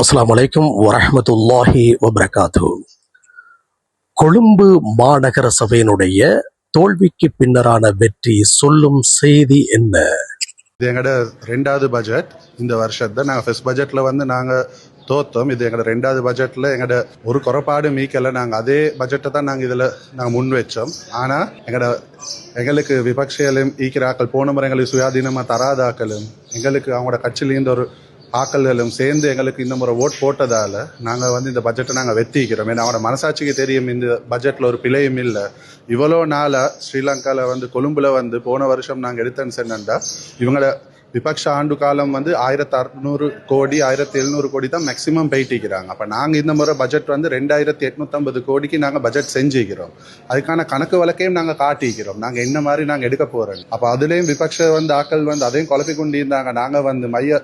அஸ்லாம் வலைக்கம் வரஹ்மத்துல்லாஹி வபரகாத்து கொழும்பு மாநகர சபையினுடைய தோல்விக்கு பின்னரான வெற்றி சொல்லும் செய்தி என்ன? இது எங்களோட ரெண்டாவது பட்ஜெட் இந்த வருஷத்தை நாங்கள் ஃபர்ஸ்ட் பட்ஜெட்டில் வந்து நாங்கள் தோத்தோம். இது எங்களோட ரெண்டாவது பட்ஜெட்டில் எங்களோட ஒரு குறைபாடு மீக்கலை. நாங்கள் அதே பட்ஜெட்டை தான் நாங்கள் இதில் நாங்கள் முன் வச்சோம். ஆனால் எங்களோட எங்களுக்கு விபக்ஷியலும் ஈக்கிராக்கள் போன முறை எங்களுக்கு சுயாதீனமாக தராதாக்களும் எங்களுக்கு அவங்களோட கட்சியிலேருந்து ஒரு ஆக்கல்களும் சேர்ந்து எங்களுக்கு இந்த முறை ஓட் போட்டதால் நாங்கள் வந்து இந்த பட்ஜெட்டை நாங்கள் வெத்திக்கிறோம். ஏன்னா அவனோட மனசாட்சிக்கு தெரியும் இந்த பட்ஜெட்டில் ஒரு பிழையும் இல்லை. இவ்வளோ நாளாக ஸ்ரீலங்காவில் வந்து கொழும்புல வந்து போன வருஷம் நாங்கள் எடுத்தேன்னு சொன்னா இவங்களை விபக்ஷ ஆண்டு காலம் வந்து ஆயிரத்தி அறுநூறு கோடி ஆயிரத்தி எழுநூறு கோடி தான் மேக்ஸிமம் போயிட்டிருக்கிறாங்க அப்போ நாங்கள் இந்த முறை பட்ஜெட் வந்து ரெண்டாயிரத்தி எட்நூத்தம்பது கோடிக்கு நாங்கள் பட்ஜெட் செஞ்சுக்கிறோம். அதுக்கான கணக்கு வழக்கையும் நாங்கள் காட்டிக்கிறோம். நாங்கள் என்ன மாதிரி நாங்கள் எடுக்க போகிறோம் அப்போ அதுலேயும் விபக்ஷ வந்து ஆக்கள் வந்து அதையும் குழப்பி கொண்டு இருந்தாங்க நாங்கள் வந்து மைய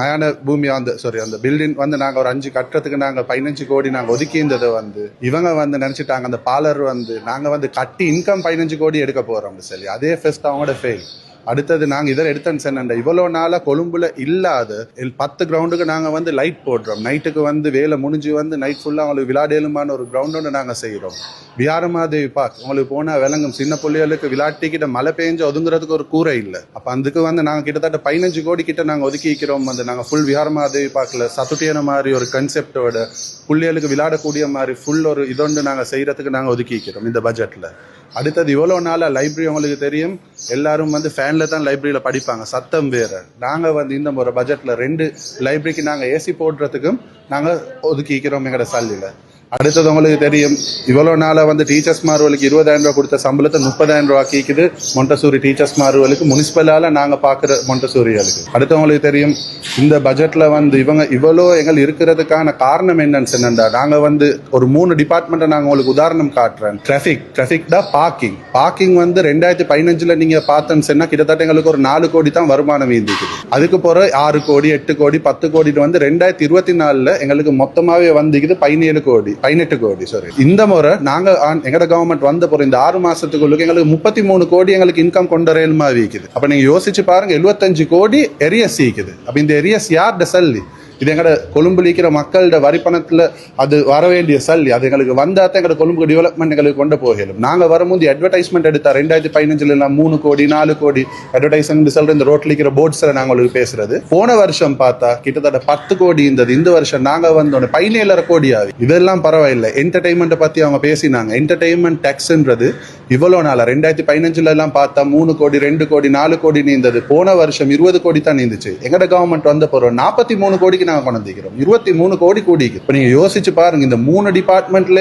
மயான பூமி அந்த சாரி அந்த பில்டிங் வந்து நாங்கள் ஒரு அஞ்சு கட்டுறதுக்கு நாங்கள் பதினஞ்சு கோடி நாங்கள் ஒதுக்கி இருந்ததை வந்து இவங்க வந்து நினச்சிட்டாங்க. அந்த பாலர் வந்து நாங்கள் வந்து கட்டி இன்கம் பதினஞ்சு கோடி எடுக்க போகிறோம் சொல்லி அதே ஃபெஸ்ட் அவங்களோட ஃபெயில் அடுத்தது நாங்கள் இதில் எடுத்தேன்னு சொன்னேன் இவ்வளோ நாளாக கொழும்புல இல்லாத இல் பத்து கிரவுண்டுக்கு நாங்கள் வந்து லைட் போடுறோம். நைட்டுக்கு வந்து வேலை முடிஞ்சு வந்து நைட் ஃபுல்லாக அவங்களுக்கு விளையாடலுமான ஒரு கிரவுண்ட் ஒன்று நாங்கள் செய்கிறோம் வியாரமாதேவி பார்க் உங்களுக்கு போனால் விளங்கும். சின்ன பிள்ளைகளுக்கு விளையாட்டிக்கிட்ட மழை பெஞ்சு ஒதுங்குறதுக்கு ஒரு கூரை இல்லை. அப்போ அதுக்கு வந்து நாங்கள் கிட்டத்தட்ட பதினஞ்சு கோடி கிட்ட நாங்கள் ஒதுக்கி வைக்கிறோம் வந்து. நாங்கள் ஃபுல் வியாரமாதேவி பார்க்கல. சத்துட்டியான மாதிரி ஒரு கன்செப்டோட பிள்ளைகளுக்கு விளையாடக்கூடிய மாதிரி ஃபுல் ஒரு இதொண்டு நாங்கள் செய்கிறதுக்கு நாங்கள் ஒதுக்கி வைக்கிறோம் இந்த பட்ஜெட்டில் அடுத்தது இவ்வளோ நாளாக லைப்ரரி உங்களுக்கு தெரியும். எல்லாரும் வந்து ஃபேனில் தான் லைப்ரரியில் படிப்பாங்க. சத்தம் வேறு. நாங்கள் வந்து இந்த முறை பட்ஜெட்டில் ரெண்டு லைப்ரரிக்கு நாங்கள் ஏசி போடுறதுக்கும் நாங்கள் ஒதுக்கிக்கிறோம் எங்களோட சல்லியில் அடுத்தது உங்களுக்கு தெரியும் இவ்வளோ நாளாக வந்து டீச்சர்ஸ் மாறுவலுக்கு இருபதாயிரம் ரூபா கொடுத்த சம்பளத்தை முப்பதாயிரம் ரூபா ஆக்கிக்குது மொண்டசூரி டீச்சர்ஸ் மாறுவலுக்கு முனிசிபலால் நாங்கள் பார்க்குற மொண்டசூரிகளுக்கு அடுத்து உங்களுக்கு தெரியும் இந்த பட்ஜெட்டில் வந்து இவங்க இவ்வளோ எங்கள் இருக்கிறதுக்கான காரணம் என்னன்னு சொன்னா நாங்கள் வந்து ஒரு மூணு டிபார்ட்மெண்ட்டை நாங்கள் உங்களுக்கு உதாரணம் காட்டுறேன். டிராஃபிக் டிராஃபிக் தான் பார்க்கிங் பார்க்கிங் வந்து ரெண்டாயிரத்தி பதினஞ்சில் நீங்கள் பார்த்தேன்னு சொன்னால் கிட்டத்தட்ட எங்களுக்கு ஒரு நாலு கோடி தான் வருமானம் ஈந்திக்குது அதுக்கு போகிற ஆறு கோடி எட்டு கோடி பத்து கோடி வந்து ரெண்டாயிரத்தி இருபத்தி நாலில் எங்களுக்கு மொத்தமாகவே வந்துக்குது பதினேழு கோடி. பதினெட்டு கோடி சாரி இந்த முறை நாங்கள் எங்களோட கவர்மெண்ட் வந்த போறோம் இந்த ஆறு மாசத்துக்குள்ள எங்களுக்கு முப்பத்தி மூணு கோடி எங்களுக்கு இன்கம் கொண்டு வரேலுமா விக்குது. அப்போ நீங்கள் யோசிச்சு பாருங்க எழுபத்தஞ்சு கோடி எரியஸ் சீக்குது அப்போ இந்த எரியஸ் யார்ட டெசல்லி இது எங்களோட கொழும்புல இருக்கிற மக்களோட வரி பணத்தில் அது வர வேண்டிய சல்லி. அது எங்களுக்கு வந்தால் தான் எங்களோட கொழும்பு டெவலப்மெண்ட் எங்களுக்கு கொண்டு போகலும் நாங்கள் வரும்போது அட்வர்டைஸ்மெண்ட் எடுத்தா ரெண்டாயிரத்தி பதினஞ்சுல எல்லாம் மூணு கோடி நாலு கோடி அட்வர்டைஸ்மெண்ட் சொல்ற இந்த ரோட்டில் இருக்கிற போர்ட்ஸில் நாங்கள் உங்களுக்கு பேசுறது. போன வருஷம் பார்த்தா கிட்டத்தட்ட பத்து கோடி இருந்தது. இந்த வருஷம் நாங்கள் வந்தோட பதினேழரை கோடி ஆகுது. இதெல்லாம் பரவாயில்லை. என்டர்டைன்மெண்ட்டை பற்றி அவங்க பேசினாங்க. என்டர்டைன்மெண்ட் டேக்ஸ்ன்றது இவ்வளோ நாளாக ரெண்டாயிரத்தி பதினஞ்சுல எல்லாம் பார்த்தா மூணு கோடி ரெண்டு கோடி நாலு கோடி நீந்தது. போன வருஷம் இருபது கோடி தான் நீந்துச்சு. எங்கட கவர்மெண்ட் வந்த போறோம் நாற்பத்தி மூணு கோடிக்கு நாங்கள் கொண்டு இருபத்தி மூணு கோடி கூடிக்கு இப்போ நீங்க யோசிச்சு பாருங்க இந்த மூணு டிபார்ட்மெண்ட்ல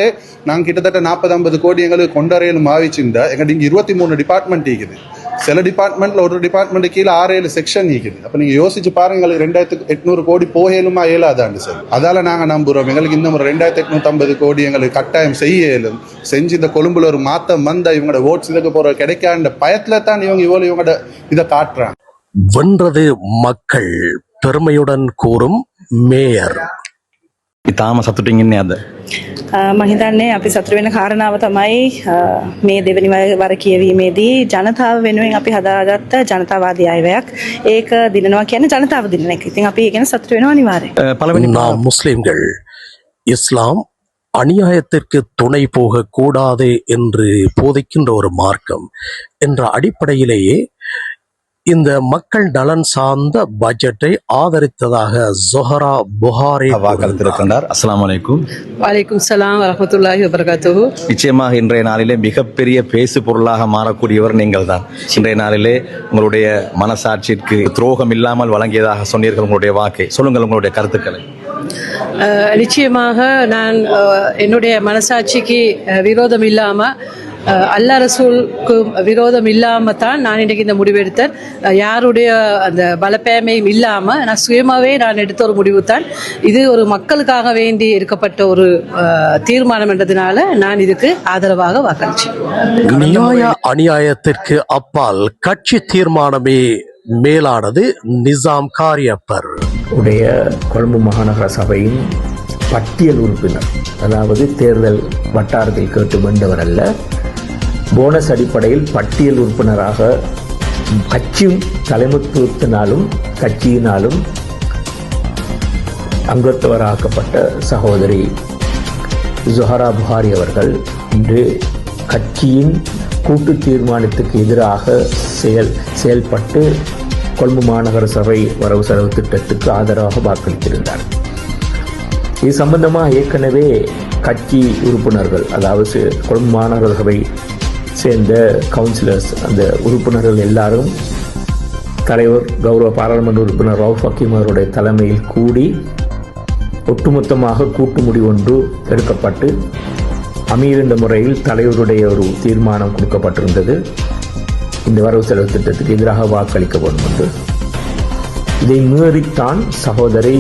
நாங்கள் கிட்டத்தட்ட நாற்பது ஐம்பது கோடி எங்களுக்கு கொண்டறையில் மாவிச்சுண்டா எங்க இங்க இருபத்தி மூணு டிபார்ட்மெண்ட் இருக்குது. சில டிபார்ட்மெண்ட்ல ஒரு டிபார்ட்மெண்ட் கீழே ஆறு ஏழு செக்ஷன் இருக்குது. அப்ப நீங்க யோசிச்சு பாருங்க எங்களுக்கு ரெண்டாயிரத்து எட்நூறு கோடி போகலுமா இயலாதாண்டு சார். அதால நாங்க நம்புறோம் எங்களுக்கு இன்னும் ஒரு ரெண்டாயிரத்தி எட்நூத்தி ஐம்பது கோடி எங்களுக்கு கட்டாயம் செய்ய இயலும் செஞ்சு இந்த கொழும்புல ஒரு மாத்தம் வந்த இவங்களோட ஓட்ஸ் இதுக்கு போற கிடைக்காண்ட பயத்துல தான் இவங்க இவ்வளவு இவங்களோட இதை காட்டுறாங்க. வென்றது மக்கள். பெருமையுடன் கூறும் மேயர் ඉතාම සතුටින් ඉන්නේ අද. මම හිතන්නේ අපි සතුට වෙන කාරණාව තමයි අ, මේ දෙවැනි වර- වර කියවීමේදී ජනතාව වෙනුවෙන් අපි හදාගත්ත ජනතාවාදී අයවැයක් ඒක දිනනවා කියන්නේ ජනතාව දිනන එක. ඉතින් අපි ඒ ගැන සතුට වෙනවා අනිවාර්යයෙන්. අ, පළවෙනි நாம் முஸ்லிம்கள் இஸ்லாம் அநியாயத்திற்கு துணை போக கூடாது என்று போதிக்கின்ற ஒரு மார்க்கம் என்ற அடிப்படையிலேயே இந்த மக்கள் நலன் சார்ந்த பட்ஜெட்டை ஆதரித்ததாக ஜொஹரா புகாரி வாக்களித்திருக்கின்றார் அஸ்ஸலாமு அலைக்கும் வலைக்கும் சலாம் வரமத்துல்லாஹி வபரகாத்துஹு. நிச்சயமாக இன்றைய நாளிலே மிகப்பெரிய பேசு பொருளாக மாறக்கூடியவர் நீங்கள் தான் இன்றைய நாளிலே உங்களுடைய மனசாட்சிக்கு துரோகம் இல்லாமல் வழங்கியதாக சொன்னீர்கள் உங்களுடைய வாக்கை. சொல்லுங்கள் உங்களுடைய கருத்துக்களை. அஹ், நிச்சயமாக நான் என்னுடைய மனசாட்சிக்கு விரோதம் இல்லாம அஹ், அல்லா ரசூலுக்கு விரோதம் இல்லாம தான் நான் இன்றைக்கு இந்த முடிவெடுத்தேன் யாருடைய அந்த பலப்பேமையும் இல்லாம நான் சுயமாவே நான் எடுத்த ஒரு முடிவு தான் இது ஒரு மக்களுக்காக வேண்டி எடுக்கப்பட்ட ஒரு தீர்மானம் என்றதுனால நான் இதுக்கு ஆதரவாக வாக்களிச்சேன். நியாய அநியாயத்திற்கு அப்பால் கட்சி தீர்மானமே மேலானது நிசாம் காரியப்பர். உடைய கொழும்பு மாநகர சபையின் பட்டியல் உறுப்பினர் அதாவது தேர்தல் வட்டாரத்தில் கேட்டு வென்றவர் அல்ல போனஸ் அடிப்படையில் பட்டியல் உறுப்பினராக கட்சியும் தலைமைத்துவத்தினாலும் கட்சியினாலும் அங்கத்தவராக்கப்பட்ட சகோதரி ஜொஹரா புகாரி அவர்கள் இன்று கட்சியின் கூட்டு தீர்மானத்துக்கு எதிராக செயல் செயல்பட்டு கொழும்பு மாநகர சபை வரவு செலவு திட்டத்துக்கு ஆதரவாக வாக்களித்திருந்தார். இது சம்பந்தமாக ஏற்கனவே கட்சி உறுப்பினர்கள் அதாவது கொழும்பு மாநகர சபை சேர்ந்த கவுன்சிலர்ஸ் அந்த உறுப்பினர்கள் எல்லாரும் தலைவர் கௌரவ பாராளுமன்ற உறுப்பினர் ரவுஃப் ஹக்கீம் அவருடைய தலைமையில் கூடி ஒட்டுமொத்தமாக கூட்டு முடிவு ஒன்று எடுக்கப்பட்டு அமீர் என்ற முறையில் தலைவருடைய ஒரு தீர்மானம் கொடுக்கப்பட்டிருந்தது. இந்த வரவு செலவு திட்டத்துக்கு எதிராக வாக்களிக்கப்படும் என்று. இதை மீறித்தான் சகோதரி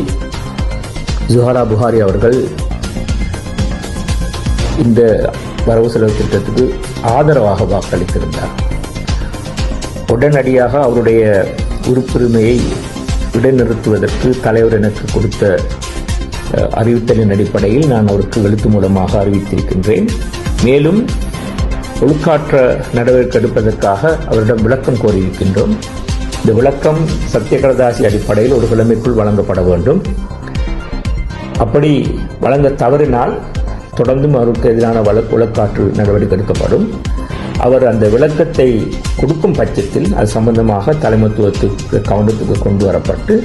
ஜுஹாரா புகாரி அவர்கள் இந்த வரவு செலவு திட்டத்துக்கு ஆதரவாக வாக்களித்திருந்தார். உடனடியாக அவருடைய உறுப்புரிமையை இடைநிறுத்துவதற்கு தலைவர் எனக்கு கொடுத்த அஹ், அறிவித்தலின் அடிப்படையில் நான் அவருக்கு எழுத்து மூலமாக அறிவித்திருக்கின்றேன். மேலும் ஒழுக்காற்ற நடவடிக்கை எடுப்பதற்காக அவரிடம் விளக்கம் கோரியிருக்கின்றோம். இந்த விளக்கம் சத்தியகரதாசி அடிப்படையில் ஒரு கிழமைக்குள் வழங்கப்பட வேண்டும். அப்படி வழங்க தவறினால் தொடர்ந்தும் அவருக்கு எதிரான வழக்கு விளக்காற்று நடவடிக்கை எடுக்கப்படும். அவர் அந்த விளக்கத்தை கொடுக்கும் பட்சத்தில் அது சம்பந்தமாக தலைமத்துவத்துக்கு கவனத்துக்கு கொண்டு வரப்பட்டு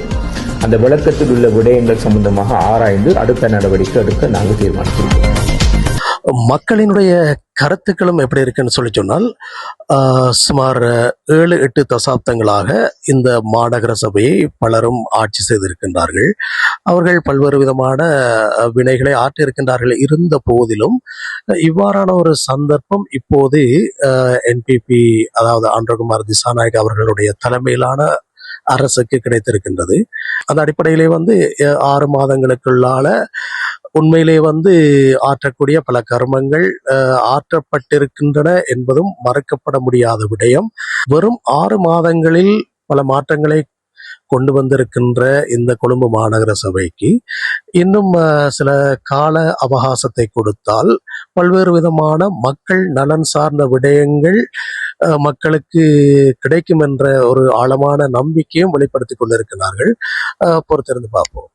அந்த விளக்கத்தில் உள்ள விடயங்கள் சம்பந்தமாக ஆராய்ந்து அடுத்த நடவடிக்கை எடுக்க நாங்கள் தீர்மானித்திருக்கிறோம் மக்களினுடைய கருத்துக்களும் எப்படி இருக்குன்னு சொல்லி சொன்னால் சுமார் ஏழு எட்டு தசாப்தங்களாக இந்த மாநகர சபையை பலரும் ஆட்சி செய்திருக்கின்றார்கள். அவர்கள் பல்வேறு விதமான வினைகளை ஆற்றியிருக்கின்றார்கள். இருந்த போதிலும் இவ்வாறான ஒரு சந்தர்ப்பம் இப்போது என்பிபி அதாவது ஆண்டகுமார் திசாநாயக் அவர்களுடைய தலைமையிலான அரசுக்கு கிடைத்திருக்கின்றது. அந்த அடிப்படையிலே வந்து ஆறு மாதங்களுக்குள்ளால உண்மையிலே வந்து ஆற்றக்கூடிய பல கர்மங்கள் ஆற்றப்பட்டிருக்கின்றன என்பதும் மறுக்கப்பட முடியாத விடயம். வெறும் ஆறு மாதங்களில் பல மாற்றங்களை கொண்டு வந்திருக்கின்ற இந்த கொழும்பு மாநகர சபைக்கு இன்னும் சில கால அவகாசத்தை கொடுத்தால் பல்வேறு விதமான மக்கள் நலன் சார்ந்த விடயங்கள் மக்களுக்கு கிடைக்கும் என்ற ஒரு ஆழமான நம்பிக்கையும் வெளிப்படுத்திக் கொண்டிருக்கிறார்கள். பொறுத்திருந்து பார்ப்போம்.